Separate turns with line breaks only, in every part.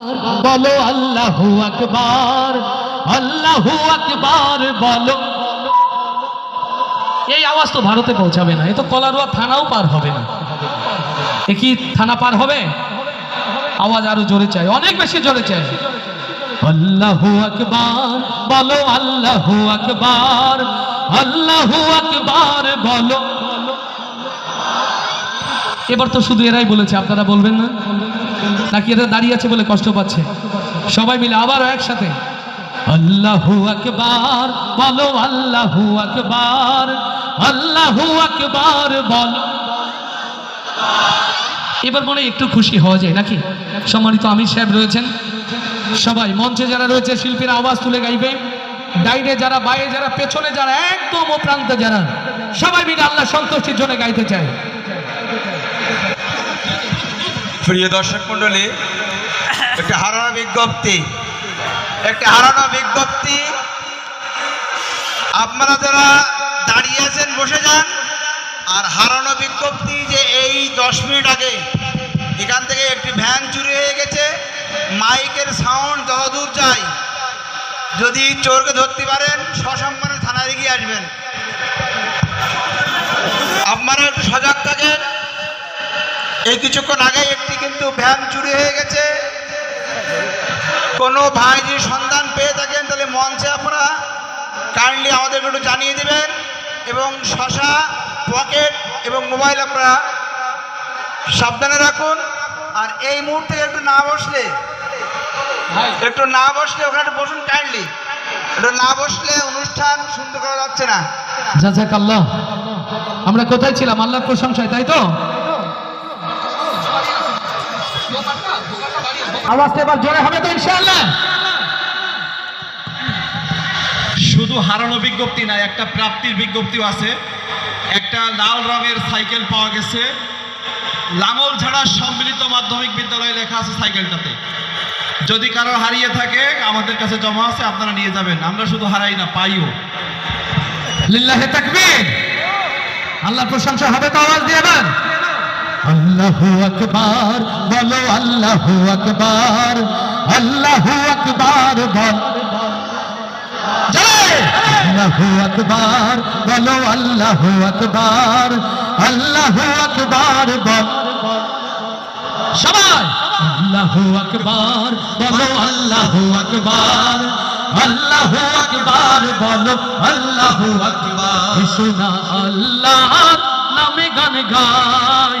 বলো আল্লাহু আকবার আল্লাহু আকবার, বলো। এই আওয়াজ তো ভারতে পৌঁছাবে না, এ তো কলারুয়া থানাও পার হবে না। এ কি থানা পার হবে? আওয়াজ আরও জোরে চাই, অনেক বেশি জোরে চাই। আল্লাহু আকবার, বলো আল্লাহু আকবার আল্লাহু আকবার, বলো। এবার তো শুধু এরাই বলেছে, আপনারা বলবেন না? নাকি এরা দাঁড়িয়ে আছে বলে কষ্ট পাচ্ছে? সবাই মিলে আবারও একসাথে। আল্লাহু আকবার, বলো আল্লাহু আকবার আল্লাহু আকবার, বলো। এবার মনে একটু খুশি হওয়া যায় নাকি? সম্মানিত আমির সাহেব রয়েছেন। সবাই মঞ্চে যারা রয়েছে, শিল্পীর আওয়াজ তুলে গাইবে। ডাইনে যারা বাইরে যারা, পেছনে যারা, একদম ও প্রান্তে যারা, সবাই মিলে আল্লাহ সন্তুষ্টির জন্য গাইতে চায়।
প্রিয় দর্শক মন্ডলী একটা হারানো বিজ্ঞপ্তি, একটি হারানো বিজ্ঞপ্তি। আপনারা যারা দাঁড়িয়ে আছেন, বসে যান। আর হারানো বিজ্ঞপ্তি যে এই দশ মিনিট আগে এখান থেকে একটি ভ্যান চুরি হয়ে গেছে, মাইকের সাউন্ড যতদূর যায় যদি চোরকে ধরতে পারেন, সসম্মানে থানায় গিয়ে আসবেন। আপনারা একটু সজাগ থাকেন। এই কিছুক্ষণ আগে কিন্তু ভ্যান চুরি হয়ে গেছে। কোনো ভাই যদি সন্ধান পেয়ে থাকেন, তাহলে মঞ্চে আপনারা কাইন্ডলি আমাদেরকে একটু জানিয়ে দেবেন এবং শশা, পকেট এবং মোবাইল আপনারা সাবধানে রাখুন। আর এই মুহূর্তে একটু না বসলে, একটু না বসলে ওখানে একটু বসুন কাইন্ডলি একটু না বসলে অনুষ্ঠান সুন্দর করা যাচ্ছে না।
জাজাক আল্লাহ আমরা কোথায় ছিলাম? আল্লাহর প্রশংসায়, তাই তো? আওয়াজটা এবার জোরে হবে তো ইনশাআল্লাহ।
শুধু হারানো বিজ্ঞপ্তি নাই একটা প্রাপ্তির বিজ্ঞপ্তিও আছে। একটা লাল রঙের সাইকেল পাওয়া গেছে। লাঙল ছাড়া সম্মিলিত মাধ্যমিক বিদ্যালয়ে লেখা আছে সাইকেলটাতে। যদি কারও হারিয়ে থাকে আমাদের কাছে জমা আছে আপনারা নিয়ে যাবেন। আমরা শুধু হারাই না পাইও।
লিল্লাহে তাকবীর। আল্লাহর প্রশংসা হবে তো আওয়াজ দিয়ে এবার। আল্লাহু আকবার, বলো আল্লাহু আকবার আল্লাহু আকবার, বল। আল্লাহু আকবার, বলো আল্লাহু আকবার আল্লাহু আকবার, বল। সবাই! আল্লাহু আকবার, বলো আল্লাহু আকবার আল্লাহু আকবার, বলো আল্লাহু আকবার। শোনা আল্লাহ নামে গান গাই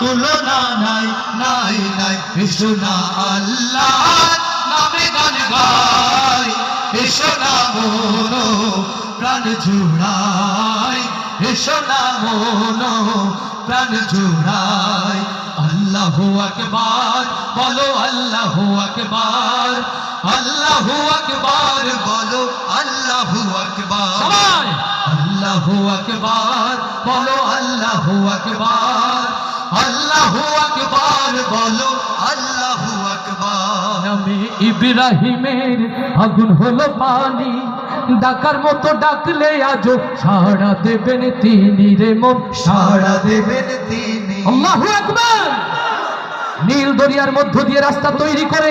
তুলনা নাই নাই নাই। না আল্লাহ নামে গান গাই। এসো না মনো প্রাণ জুড়াই। এসো না মনো প্রাণ জুড়াই। আল্লাহু আকবার বলো আল্লাহু আকবার। আল্লাহু আকবার বলো আল্লাহু আকবার। আল্লাহু আকবার বলো আল্লাহু আকবার। আল্লাহু আকবার বলো আল্লাহু আকবার। নামে ইব্রাহিমের আগুন হলো পানি ডাকার মতো ডাকলে আজও সাড়া দেবেন তিনি রে মন।
সাড়া দেবেন তিনি।
আল্লাহু আকবার! নীল দরিয়ার মধ্য দিয়ে রাস্তা তৈরি করে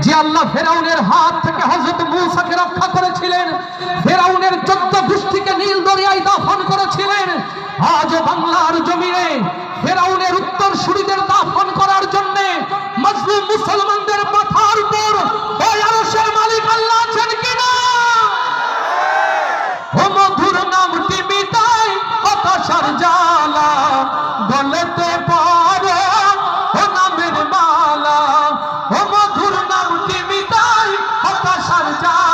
যে আল্লাহ ফেরাউনের হাত থেকে হযরত মূসাকে রক্ষা করেছিলেন ফেরাউনের চোদ্দ গোষ্ঠীকে নীল দরিয়ায় দাফন করেছিলেন। আজ বাংলার জমিনে ফেরাউনের উত্তর সুরিদের দাফন করার জন্য মজলুম মুসলমানদের মাথার উপর বয়ারসের মালিক আল্লাহ আছেন কিনা? ও মধুর নামটি মিটাই হতাশার জ্বালা, গলেতে পারো ও নামের মালা। ও মধুর নামটি মিটাই না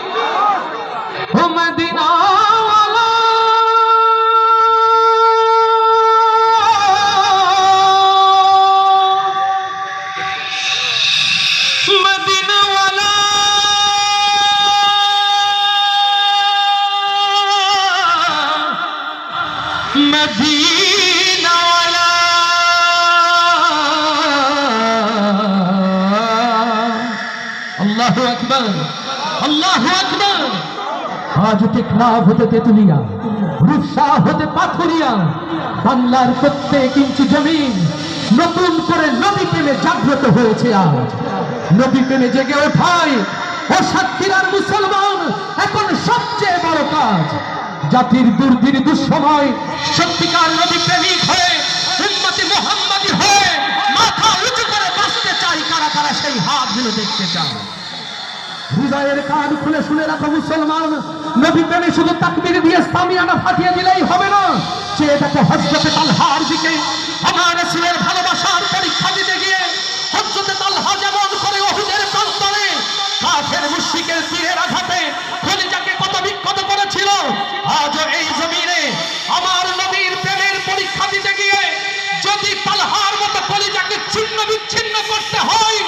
مدينة ولا الله أكبر. الله أكبر. আজ টেকনাফ হতে তেতুলিয়া, রূপসা হতে পাথুরিয়া, বাংলার প্রত্যেক ইঞ্চি জমিন নতুন করে নদী প্রেমে জাগ্রত হয়েছে আজ। নবী প্রেমে জেগে ওঠায় ও সাক্ষীরার মুসলমান এখন সবচেয়ে বড় কাজ। জাতির দুর্দিন দুঃসময় সত্যিকার নদী প্রেমিক হয়ে, উম্মতি মোহাম্মদী হয়ে মাথা উঁচু করে বাঁচতে চাই কারা কারা সেই হাতগুলো দেখতে চায়। হৃদয়ের কান খুলে শুনে রাখো, মুসলমান। নবী প্রেমে শুধু তাকবীর দিয়ে সামিয়ানা ফাটিয়ে দিলেই হবে না। সে এটাকে হজরতে তালহার দিকে আমার রাসূলের ভালোবাসার পরীক্ষা দিতে গিয়ে হজরতে তালহা যেমন করে ওহুদের প্রান্তরে কাফের মুশরিকের তীরের আঘাতে খলিজাকে কত বিক্ষত করেছিল, আজও এই জমিনে আমার নবীর প্রেমের পরীক্ষা দিতে গিয়ে যদি তালহার মতো কলিজাকে ছিন্ন বিচ্ছিন্ন করতে হয়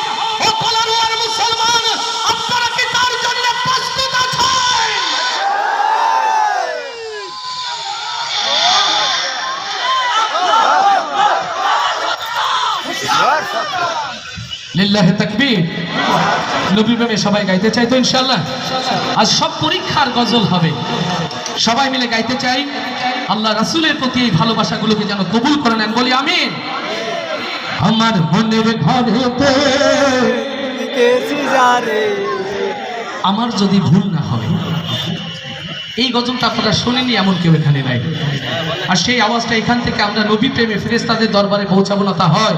তাকবীর। নবী প্রেমে সবাই গাইতে চাই তো ইনশাআল্লাহ। আজ সব পরীক্ষার গজল হবে। সবাই মিলে গাইতে চাই। আল্লাহ রাসূলের প্রতি এই ভালোবাসাগুলোকে যেন কবুল করে নেন। বলি আমিন। আমার মনের ঘরেতে আমার যদি ভুল না হয়, এই গজলটা আপনারা শোনেনি এমন কেউ এখানে নাই। আর সেই আওয়াজটা এখান থেকে আমরা নবী প্রেমে ফেরেস্তাদের দরবারে পৌঁছাবো না, তা হয়।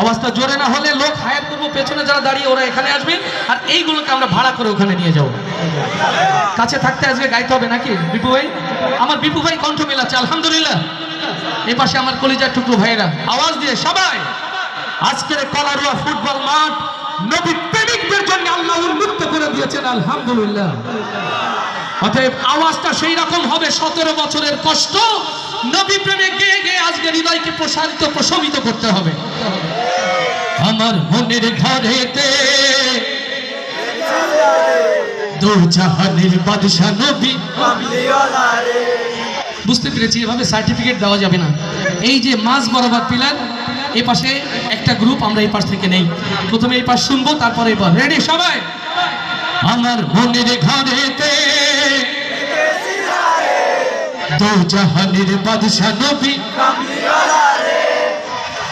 আওয়াজটা জোরে না হলে লোক হায়াত করব, পেছনে যারা দাঁড়িয়ে ওরা এখানে আসবে। আর এইগুলোকে আমরা ভাড়া করে ওখানে নিয়ে যাব। কাছে থাকতে আসবে গাইতে হবে নাকি? বিপু ভাই? আমার বিপু ভাই কণ্ঠ মেলাচ্ছে, আলহামদুলিল্লাহ। এই পাশে আমার কলিজার টুকরো ভাইরা আওয়াজ দিয়ে সবাই। আজকের কলারুয়া ফুটবল মাঠ নবী প্রেমিকদের জন্য আল্লাহ উন্মুক্ত করে দিয়েছেন, আলহামদুলিল্লাহ। অতএব আওয়াজটা সেই রকম হবে, সতেরো বছরের কষ্ট। নবী প্রেমে গেয়ে গেয়ে আজকে হৃদয়কে প্রসারিত, প্রশমিত করতে হবে। আমার মনের ঘরেতে বুঝতে পেরেছি, এভাবে সার্টিফিকেট দেওয়া যাবে না। এই যে মাঝ বরাবর পিলার, এ পাশে একটা গ্রুপ আমরা এই পাশ থেকে নেই। প্রথমে এই পাশ শুনব, তারপরে এই পাশ। রেডি সবাই? আমার মনের ঘরেতে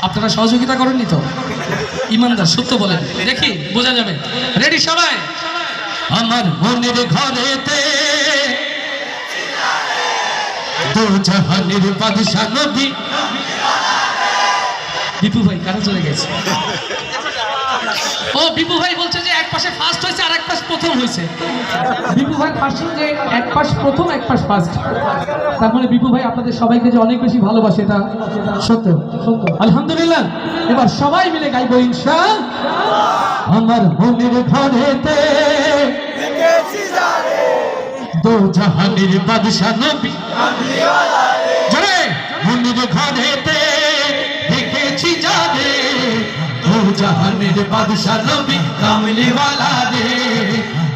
আপনারা সহযোগিতা করেননি তো? ইমানদার, সত্য বলেন। দেখি, বোঝা যাবে। রেডি সবাই? আমার মনের ঘরেতে দু জাহানের বাদশা নবী। বিপু ভাই, কারা চলে গেছে? ও বিপু ভাই বলছে যে এক পাশে ফার্স্ট হয়েছে আর এক পাশ প্রথম হয়েছে। বিপু ভাই ফার্স্ট যে এক পাশ প্রথম এক পাশ ফার্স্ট তার মানে বিপু ভাই আপনাদের সবাইকে যে অনেক বেশি ভালোবাসে এটা সত্য আলহামদুলিল্লাহ। এবার সবাই মিলে গাইবো ইনশা আমার মনের ঘরেতে দো জাহানের বাদশা নবী। জরে। মনের ঘরেতে জাহানের বাদশা নবী কামলি ওয়ালা রে।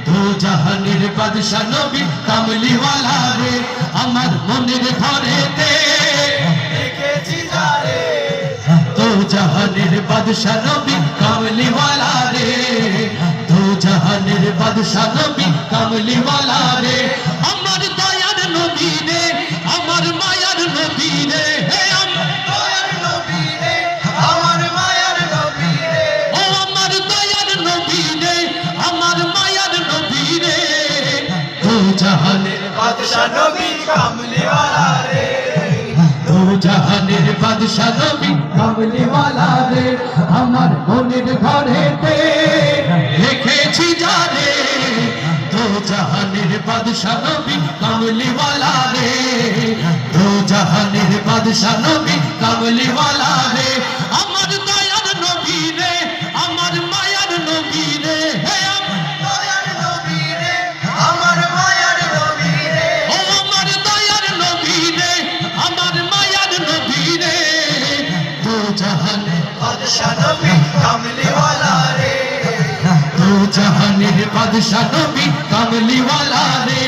দো জাহানের বাদশা নবী কামলি ওয়ালা রে। আমার মনের ঘরেতে দো জাহানের বাদশা নবী কামলি ওয়ালা রে। দো জাহানের বাদশা নবী কামলি ওয়ালা রে। নবী জাহানের বাদশা নবী। কামলিওয়ালা রে আমার মনের ঘরেতে। দেখেছি জানে দু জাহানের বাদশা নবী কামলিওয়ালা রে। দু জাহানের বাদশা নবী কামলিওয়ালা রে। আমার জাহানের
বাদশা নবী কামলিওয়ালা রে,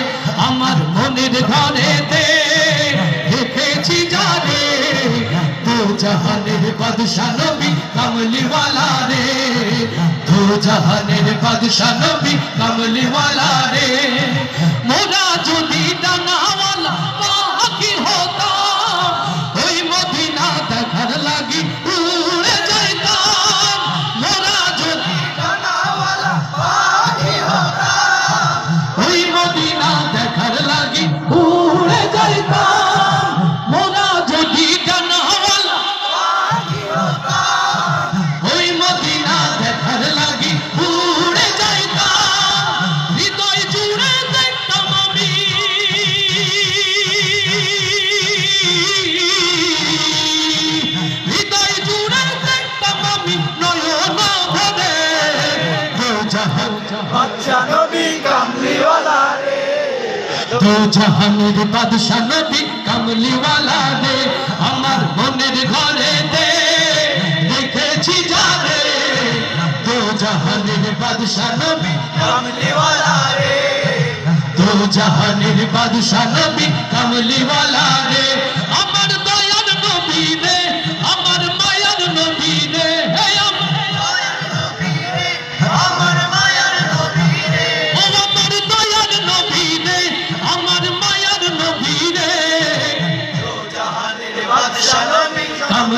আমার মনের ঘরেতে দেখেছি জানে। তো জাহানের বাদশাহ নবী কামলিওয়ালা রে তো জাহানের বাদশাহ নবী কামলিওয়ালা রে। দু জাহানের বাদশা নবী কামলিওয়ালা রে, আমার মনের ঘরে দে, দেখেছি যাবে দু জাহানের বাদশা নবী
কামলিওয়ালা রে।
দু জাহানের বাদশা নবী কামলিওয়ালা রে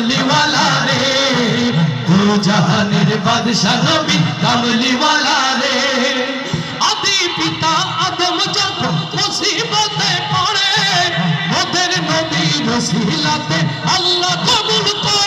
কামলিওয়ালা রে। দু জাহানের বাদশাহ নবী কামলিওয়ালা রে। আদি পিতা আদম যখন মুসিবতে পড়ে ওদের নবী রসিলাতে আল্লাহ কবুল করে।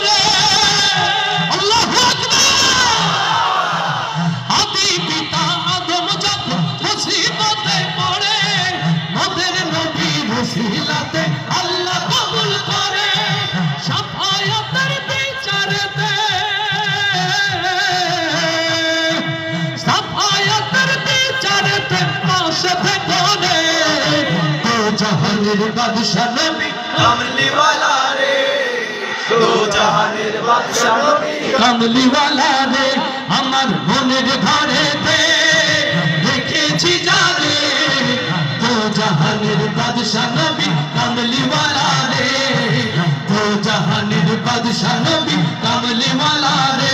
জাহানের বাদশা নবী।
কামলিওয়ালা রে দু জাহানের বাদশা নবী।
কামলিওয়ালা রে আমার মনের ঘরেতে দেখেছি জানে। তো জাহানের বাদশা নবী কামলিওয়ালা রে তো জাহানের বাদশা নবী কামলিওয়ালা রে